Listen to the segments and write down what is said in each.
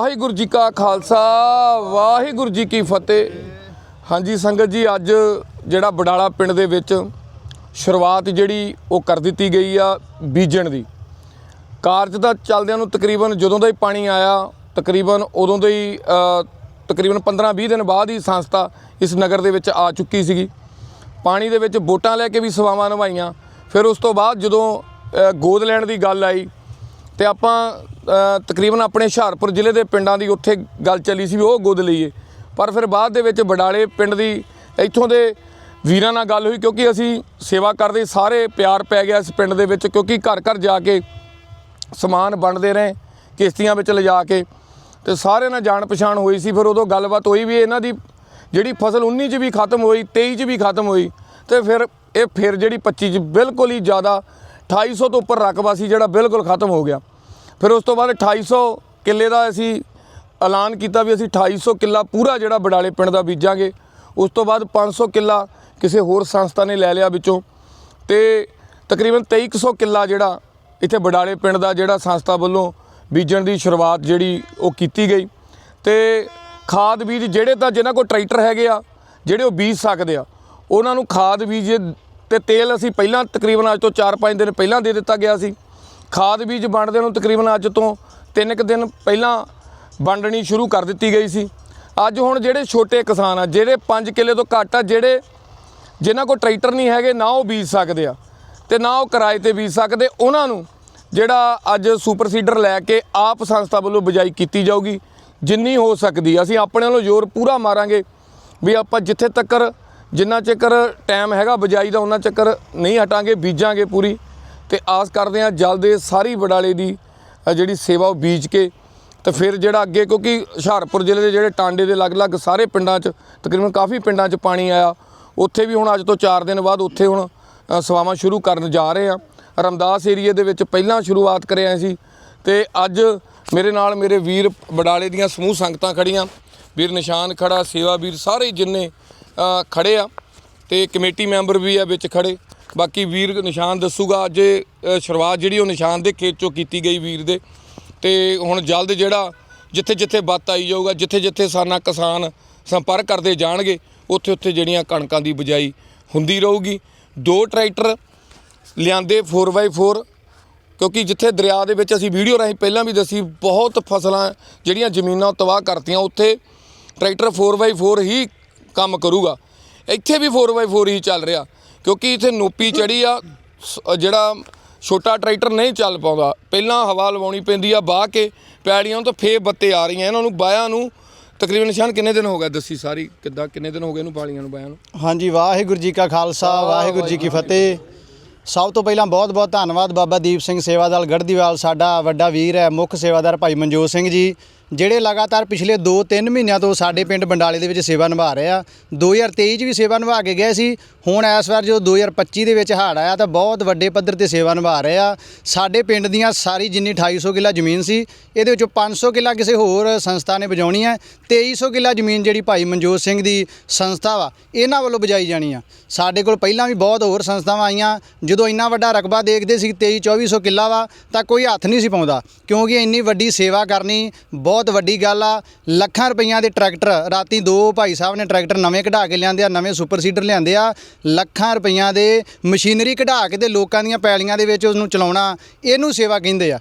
ਵਾਹਿਗੁਰੂ ਜੀ ਕਾ ਖਾਲਸਾ, ਵਾਹਿਗੁਰੂ ਜੀ ਕੀ ਫਤਿਹ। ਹਾਂਜੀ ਸੰਗਤ ਜੀ, ਅੱਜ ਜਿਹੜਾ ਬਡਾਲਾ ਪਿੰਡ ਦੇ ਵਿੱਚ ਸ਼ੁਰੂਆਤ ਜਿਹੜੀ ਉਹ ਕਰ ਦਿੱਤੀ ਗਈ ਆ ਬੀਜਣ ਦੀ। ਕਾਰਜ ਦਾ ਚੱਲਦਿਆਂ ਨੂੰ ਤਕਰੀਬਨ ਜਦੋਂ ਦਾ ਹੀ ਪਾਣੀ ਆਇਆ, ਤਕਰੀਬਨ ਉਦੋਂ ਦਾ ਹੀ ਤਕਰੀਬਨ 15-20 ਦਿਨ ਬਾਅਦ ਹੀ ਸੰਸਥਾ ਇਸ ਨਗਰ ਦੇ ਵਿੱਚ ਆ ਚੁੱਕੀ ਸੀਗੀ। ਪਾਣੀ ਦੇ ਵਿੱਚ ਵੋਟਾਂ ਲੈ ਕੇ ਵੀ ਸੇਵਾਵਾਂ ਨਿਭਾਈਆਂ। ਫਿਰ ਉਸ ਤੋਂ ਬਾਅਦ ਜਦੋਂ ਗੋਦ ਲੈਣ ਦੀ ਗੱਲ ਆਈ ਤੇ ਆਪਾਂ ਤਕਰੀਬਨ ਆਪਣੇ ਹੁਸ਼ਿਆਰਪੁਰ ਜ਼ਿਲ੍ਹੇ ਦੇ ਪਿੰਡਾਂ ਦੀ ਉੱਥੇ ਗੱਲ ਚੱਲੀ ਸੀ ਵੀ ਉਹ ਗੋਦ ਲਈਏ। ਪਰ ਫਿਰ ਬਾਅਦ ਦੇ ਵਿੱਚ ਬਡਾਲੇ ਪਿੰਡ ਦੀ ਇੱਥੋਂ ਦੇ ਵੀਰਾਂ ਨਾਲ ਗੱਲ ਹੋਈ ਕਿਉਂਕਿ ਅਸੀਂ ਸੇਵਾ ਕਰਦੇ ਸਾਰੇ ਪਿਆਰ ਪੈ ਗਿਆ ਇਸ ਪਿੰਡ ਦੇ ਵਿੱਚ ਕਿਉਂਕਿ ਘਰ ਘਰ ਜਾ ਕੇ ਸਮਾਨ ਵੰਡਦੇ ਰਹੇ, ਕਿਸ਼ਤੀਆਂ ਵਿੱਚ ਲਿਜਾ ਕੇ ਤੇ ਸਾਰੇ ਨਾਲ ਜਾਣ ਪਛਾਣ ਹੋਈ ਸੀ। ਫਿਰ ਉਦੋਂ ਗੱਲਬਾਤ ਹੋਈ ਵੀ ਇਹਨਾਂ ਦੀ ਜਿਹੜੀ ਫਸਲ 19 ਚ ਵੀ ਖਤਮ ਹੋਈ 23 ਚ ਵੀ ਖਤਮ ਹੋਈ ਤੇ ਫਿਰ ਇਹ ਫਿਰ ਜਿਹੜੀ 25 ਚ ਬਿਲਕੁਲ ਹੀ ਜ਼ਿਆਦਾ 2800 ਤੋਂ ਉੱਪਰ ਰਕਬਾ ਸੀ ਜਿਹੜਾ ਬਿਲਕੁਲ ਖਤਮ ਹੋ ਗਿਆ। ਫਿਰ ਉਸ ਤੋਂ ਬਾਅਦ 2800 ਕਿੱਲੇ ਦਾ ਅਸੀਂ ਐਲਾਨ ਕੀਤਾ ਵੀ ਅਸੀਂ 2800 ਕਿੱਲਾ ਪੂਰਾ ਜਿਹੜਾ ਬਡਾਲੇ ਪਿੰਡ ਦਾ ਬੀਜਾਂਗੇ। ਉਸ ਤੋਂ ਬਾਅਦ 500 ਕਿੱਲਾ ਕਿਸੇ ਹੋਰ ਸੰਸਥਾ ਨੇ ਲੈ ਲਿਆ ਵਿੱਚੋਂ। ਤੇ ਤਕਰੀਬਨ 2300 ਕਿੱਲਾ ਜਿਹੜਾ ਇੱਥੇ ਬਡਾਲੇ ਪਿੰਡ ਦਾ ਜਿਹੜਾ ਸੰਸਥਾ ਵੱਲੋਂ ਬੀਜਣ ਦੀ ਸ਼ੁਰੂਆਤ ਜਿਹੜੀ ਉਹ ਕੀਤੀ ਗਈ। ਤੇ ਖਾਦ ਬੀਜ ਜਿਹੜੇ ਤਾਂ ਜਿਨ੍ਹਾਂ ਕੋਲ ਟਰੈਕਟਰ ਹੈਗੇ ਆ, ਜਿਹੜੇ ਉਹ ਬੀਜ ਸਕਦੇ ਆ, ਉਹਨਾਂ ਨੂੰ ਖਾਦ ਬੀਜ ਤੇ ਤੇਲ ਅਸੀਂ ਪਹਿਲਾਂ ਤਕਰੀਬਨ ਅੱਜ ਤੋਂ 4-5 ਦਿਨ ਪਹਿਲਾਂ ਦੇ ਦਿੱਤਾ ਗਿਆ ਸੀ। ਖਾਦ ਬੀਜ ਵੰਡਦੇ ਨੂੰ ਤਕਰੀਬਨ ਅੱਜ ਤੋਂ 3 ਕੁ ਦਿਨ ਪਹਿਲਾਂ ਵੰਡਣੀ ਸ਼ੁਰੂ ਕਰ ਦਿੱਤੀ ਗਈ ਸੀ। ਅੱਜ ਹੁਣ ਜਿਹੜੇ ਛੋਟੇ ਕਿਸਾਨ ਆ, ਜਿਹੜੇ 5 ਕਿੱਲੇ ਤੋਂ ਘੱਟ ਆ, ਜਿਹੜੇ ਜਿਨ੍ਹਾਂ ਕੋਲ ਟਰੈਕਟਰ ਨਹੀਂ ਹੈਗੇ, ਨਾ ਉਹ ਬੀਜ ਸਕਦੇ ਆ ਤੇ ਨਾ ਉਹ ਕਿਰਾਏ ਤੇ ਬੀਜ ਸਕਦੇ, ਉਹਨਾਂ ਨੂੰ ਜਿਹੜਾ ਅੱਜ ਸੁਪਰ ਸੀਡਰ ਲੈ ਕੇ ਆਪ ਸੰਸਥਾ ਵੱਲੋਂ ਬਿਜਾਈ ਕੀਤੀ ਜਾਊਗੀ, ਜਿੰਨੀ ਹੋ ਸਕਦੀ ਅਸੀਂ ਆਪਣੇ ਵੱਲੋਂ ਜ਼ੋਰ ਪੂਰਾ ਮਾਰਾਂਗੇ ਵੀ ਆਪਾਂ ਜਿੱਥੇ ਤੱਕਰ ਜਿੰਨਾ ਚੱਕਰ ਟਾਈਮ ਹੈਗਾ ਬਿਜਾਈ ਦਾ, ਉਹਨਾਂ ਚੱਕਰ ਨਹੀਂ ਹਟਾਂਗੇ, ਬੀਜਾਂਗੇ ਪੂਰੀ। ਤੇ ਆਸ ਕਰਦੇ ਹਾਂ ਜਲਦ ਇਹ ਸਾਰੀ ਬਡਾਲੇ ਦੀ ਜਿਹੜੀ ਸੇਵਾ ਉਹ ਬੀਜ ਕੇ ਤੇ ਫਿਰ ਜਿਹੜਾ ਅੱਗੇ ਕਿਉਂਕਿ ਹੁਸ਼ਿਆਰਪੁਰ ਜ਼ਿਲ੍ਹੇ ਦੇ ਜਿਹੜੇ ਟਾਂਡੇ ਦੇ ਅਲੱਗ-ਅਲੱਗ ਸਾਰੇ ਪਿੰਡਾਂ 'ਚ ਤਕਰੀਬਨ ਕਾਫੀ ਪਿੰਡਾਂ 'ਚ ਪਾਣੀ ਆਇਆ। ਉੱਥੇ ਵੀ ਹੁਣ ਅੱਜ ਤੋਂ 4 ਦਿਨ ਬਾਅਦ ਉੱਥੇ ਹੁਣ ਸੇਵਾਵਾਂ ਸ਼ੁਰੂ ਕਰਨ ਜਾ ਰਹੇ ਆ ਰਮਦਾਸ ਏਰੀਏ ਦੇ ਵਿੱਚ ਪਹਿਲਾਂ ਸ਼ੁਰੂਆਤ ਕਰਿਆ ਸੀ ਤੇ ਅੱਜ ਮੇਰੇ ਨਾਲ ਮੇਰੇ ਵੀਰ ਬਡਾਲੇ ਦੀਆਂ ਸਮੂਹ ਸੰਗਤਾਂ ਖੜੀਆਂ ਵੀਰ ਨਿਸ਼ਾਨ ਖੜਾ ਸੇਵਾ ਵੀਰ ਸਾਰੇ ਜਿੰਨੇ ਅ, ਖੜੇ ਆ ਤੇ ਕਮੇਟੀ ਮੈਂਬਰ ਵੀ ਆ ਵਿੱਚ ਖੜੇ। ਬਾਕੀ ਵੀਰ ਨਿਸ਼ਾਨ ਦੱਸੂਗਾ, ਅੱਜ ਸ਼ੁਰੂਆਤ ਜਿਹੜੀ ਉਹ ਨਿਸ਼ਾਨ ਦੇ ਖੇਤ ਚੋਂ ਕੀਤੀ ਗਈ ਵੀਰ ਦੇ। ਤੇ ਹੁਣ ਜਲਦ ਜਿਹੜਾ ਜਿੱਥੇ ਜਿੱਥੇ ਬੱਤ ਆਈ ਜਾਊਗਾ ਜਿੱਥੇ ਜਿੱਥੇ ਸਾਨਾ ਕਿਸਾਨ ਸੰਪਰਕ ਕਰਦੇ ਜਾਣਗੇ ਉੱਥੇ ਉੱਥੇ ਜਿਹੜੀਆਂ ਕਣਕਾਂ ਦੀ ਬਿਜਾਈ ਹੁੰਦੀ ਰਹੂਗੀ। ਦੋ ਟਰੈਕਟਰ ਲਿਆਂਦੇ 4x4 ਕਿਉਂਕਿ ਜਿੱਥੇ ਦਰਿਆ ਦੇ ਵਿੱਚ ਅਸੀਂ ਵੀਡੀਓ ਰਾਹੀਂ ਪਹਿਲਾਂ ਵੀ ਦੱਸੀ, ਬਹੁਤ ਫਸਲਾਂ ਜਿਹੜੀਆਂ ਜ਼ਮੀਨਾਂ ਤਬਾਹ ਕਰਤੀਆਂ, ਉੱਥੇ ਟਰੈਕਟਰ 4x4 ਹੀ ਕੰਮ ਕਰੂਗਾ। ਇੱਥੇ ਵੀ 4x4 ਹੀ ਚੱਲ ਰਿਹਾ। ਕਿਉਂਕਿ ਇੱਥੇ ਨੋਪੀ ਚੜੀ ਆ ਸ- ਜਿਹੜਾ ਛੋਟਾ ਟਰੈਕਟਰ ਨਹੀਂ ਚੱਲ ਪਾਉਂਦਾ। ਪਹਿਲਾਂ ਹਵਾ ਲਵਾਉਣੀ ਪੈਂਦੀ ਆ ਬਾਹ ਕੇ ਪੈੜੀਆਂ ਤੋਂ ਫੇਰ ਬੱਤੇ ਆ ਰਹੀਆਂ। ਇਹਨਾਂ ਨੂੰ ਬਾਹਾਂ ਨੂੰ ਤਕਰੀਬਨ ਨਿਸ਼ਾਨ ਕਿੰਨੇ ਦਿਨ ਹੋ ਗਏ? ਦੱਸੀ ਸਾਰੀ ਕਿੱਦਾਂ ਕਿੰਨੇ ਦਿਨ ਹੋ ਗਏ ਇਹਨੂੰ ਬਾਲੀਆਂ ਨੂੰ ਬਾਹਾਂ ਨੂੰ? ਹਾਂਜੀ ਵਾਹਿਗੁਰੂ ਜੀ ਕਾ ਖਾਲਸਾ ਵਾਹਿਗੁਰੂ ਜੀ ਕੀ ਫਤਿਹ। ਸਭ ਤੋਂ ਪਹਿਲਾਂ ਬਹੁਤ-ਬਹੁਤ ਧੰਨਵਾਦ ਬਾਬਾ ਦੀਪ ਸਿੰਘ ਸੇਵਾਦਲ ਗੜਦੀਵਾਲ ਸਾਡਾ ਵੱਡਾ ਵੀਰ ਹੈ ਮੁੱਖ ਸੇਵਾਦਾਰ ਭਾਈ ਮਨਜੋਤ ਸਿੰਘ ਜੀ। ਜਿਹੜੇ ਲਗਾਤਾਰ ਪਿਛਲੇ 2-3 ਮਹੀਨਿਆਂ ਤੋਂ ਸਾਡੇ ਪਿੰਡ ਬੰਡਾਲੇ ਦੇ ਵਿੱਚ ਸੇਵਾ ਨਿਭਾ ਰਹੇ ਆ। 2023 'ਚ ਵੀ ਸੇਵਾ ਨਿਭਾ ਕੇ ਗਏ ਸੀ। ਹੁਣ ਇਸ ਵਾਰ ਜਦੋਂ 2025 ਦੇ ਵਿੱਚ ਹੜ੍ਹ ਆਇਆ ਤਾਂ ਬਹੁਤ ਵੱਡੇ ਪੱਧਰ ਤੇ ਸੇਵਾ ਨਿਭਾ ਰਹੇ ਆ। ਸਾਡੇ ਪਿੰਡ ਦੀਆਂ ਸਾਰੀ ਜਿੰਨੀ 2800 ਕਿੱਲਾ ਜ਼ਮੀਨ ਸੀ, ਇਹਦੇ ਵਿੱਚੋਂ 500 ਕਿੱਲਾ ਕਿਸੇ ਹੋਰ ਸੰਸਥਾ ਨੇ ਵਜਾਉਣੀ ਹੈ 2300 ਕਿੱਲਾ ਜ਼ਮੀਨ ਜਿਹੜੀ ਭਾਈ ਮਨਜੋਤ ਸਿੰਘ ਦੀ ਸੰਸਥਾ ਵਾ, ਇਹਨਾਂ ਵੱਲੋਂ ਵਜਾਈ ਜਾਣੀ ਆ। ਸਾਡੇ ਕੋਲ ਪਹਿਲਾਂ ਵੀ ਬਹੁਤ ਹੋਰ ਸੰਸਥਾਵਾਂ ਆਈਆਂ। ਜਦੋਂ ਇੰਨਾ ਵੱਡਾ ਰਕਬਾ ਦੇਖਦੇ ਸੀ 23 2400 ਕਿੱਲਾ ਵਾ, ਤਾਂ ਕੋਈ ਹੱਥ ਨਹੀਂ ਸੀ ਪਾਉਂਦਾ। ਕਿਉਂਕਿ ਇੰਨੀ ਵੱਡੀ ਸੇਵਾ ਕਰਨੀ ਬਹੁਤ ਬਹੁਤ ਵੱਡੀ ਗੱਲ ਆ। ਲੱਖਾਂ ਰੁਪਈਆਂ ਦੇ ਟਰੈਕਟਰ, ਰਾਤੀ ਦੋ ਭਾਈ ਸਾਹਿਬ ਨੇ ਟਰੈਕਟਰ ਨਵੇਂ ਕਢਾ ਕੇ ਲਿਆਂਦੇ ਆ, ਨਵੇਂ ਸੁਪਰ ਸੀਡਰ ਲਿਆਂਦੇ ਆ। ਲੱਖਾਂ ਰੁਪਈਆਂ ਦੇ ਮਸ਼ੀਨਰੀ ਕਢਾ ਕੇ ਤੇ ਲੋਕਾਂ ਦੀਆਂ ਪੈਲੀਆਂ ਦੇ ਵਿੱਚ ਉਸਨੂੰ ਚਲਾਉਣਾ, ਇਹਨੂੰ ਸੇਵਾ ਕਹਿੰਦੇ ਆ।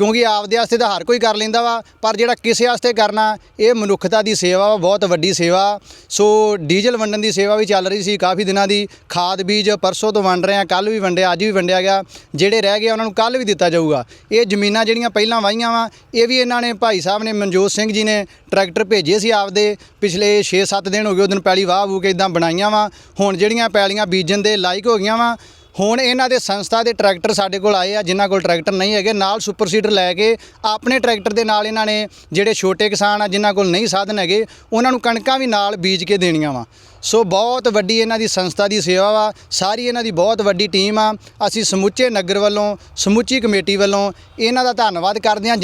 ਕਿਉਂਕਿ ਆਪਦੇ ਵਾਸਤੇ ਤਾਂ ਹਰ ਕੋਈ ਕਰ ਲੈਂਦਾ ਵਾ, ਪਰ ਜਿਹੜਾ ਕਿਸੇ ਵਾਸਤੇ ਕਰਨਾ, ਇਹ ਮਨੁੱਖਤਾ ਦੀ ਸੇਵਾ ਵਾ, ਬਹੁਤ ਵੱਡੀ ਸੇਵਾ। ਸੋ ਡੀਜ਼ਲ ਵੰਡਣ ਦੀ ਸੇਵਾ ਵੀ ਚੱਲ ਰਹੀ ਸੀ ਕਾਫੀ ਦਿਨਾਂ ਦੀ। ਖਾਦ ਬੀਜ ਪਰਸੋਂ ਤੋਂ ਵੰਡ ਰਹੇ ਆ ਕੱਲ ਵੀ ਵੰਡਿਆ, ਅੱਜ ਵੀ ਵੰਡਿਆ ਗਿਆ। ਜਿਹੜੇ ਰਹਿ ਗਏ ਉਹਨਾਂ ਨੂੰ ਕੱਲ ਵੀ ਦਿੱਤਾ ਜਾਊਗਾ। ਇਹ ਜ਼ਮੀਨਾਂ ਜਿਹੜੀਆਂ ਪਹਿਲਾਂ ਵਾਹੀਆਂ ਵਾ, ਇਹ ਵੀ ਇਹਨਾਂ ਨੇ ਭਾਈ ਸਾਹਿਬ ਨੇ, ਮਨਜੋਤ ਸਿੰਘ ਜੀ ਨੇ ਟਰੈਕਟਰ ਭੇਜੇ ਸੀ ਆਪਦੇ। ਪਿਛਲੇ 6-7 ਦਿਨ ਹੋ ਗਏ, ਉਹ ਦਿਨ ਪੈਲੀ ਵਾਹ ਵੂ ਕੇ ਇਦਾਂ ਬਣਾਈਆਂ ਵਾ। ਹੁਣ ਜਿਹੜੀਆਂ ਪੈਲੀਆਂ ਬੀਜਣ ਦੇ ਲਾਇਕ ਹੋ ਗਈਆਂ ਵਾ ਹੁਣ ਇਹਨਾਂ ਦੇ ਸੰਸਥਾ ਦੇ ਟਰੈਕਟਰ ਸਾਡੇ ਕੋਲ ਆਏ ਆ, ਜਿਨ੍ਹਾਂ ਕੋਲ ਟਰੈਕਟਰ ਨਹੀਂ ਹੈਗੇ, ਨਾਲ ਸੁਪਰ ਸੀਡਰ ਲੈ ਕੇ ਆਪਣੇ ਟਰੈਕਟਰ ਦੇ ਨਾਲ ਇਹਨਾਂ ਨੇ ਜਿਹੜੇ ਛੋਟੇ ਕਿਸਾਨ ਆ, ਜਿਨ੍ਹਾਂ ਕੋਲ ਨਹੀਂ ਸਾਧਨ ਹੈਗੇ, ਉਹਨਾਂ ਨੂੰ ਕਣਕਾਂ ਵੀ ਨਾਲ ਬੀਜ ਕੇ ਦੇਣੀਆਂ ਵਾ। ਸੋ ਬਹੁਤ ਵੱਡੀ ਇਹਨਾਂ ਦੀ ਸੰਸਥਾ ਦੀ ਸੇਵਾ ਵਾ, ਸਾਰੀ ਇਹਨਾਂ ਦੀ ਬਹੁਤ ਵੱਡੀ ਟੀਮ ਆ। ਅਸੀਂ ਸਮੁੱਚੇ ਨਗਰ ਵੱਲੋਂ, ਸਮੁੱਚੀ ਕਮੇਟੀ ਵੱਲੋਂ ਇਹਨਾਂ ਦਾ ਧੰਨਵਾਦ ਕਰਦੇ ਹਾਂ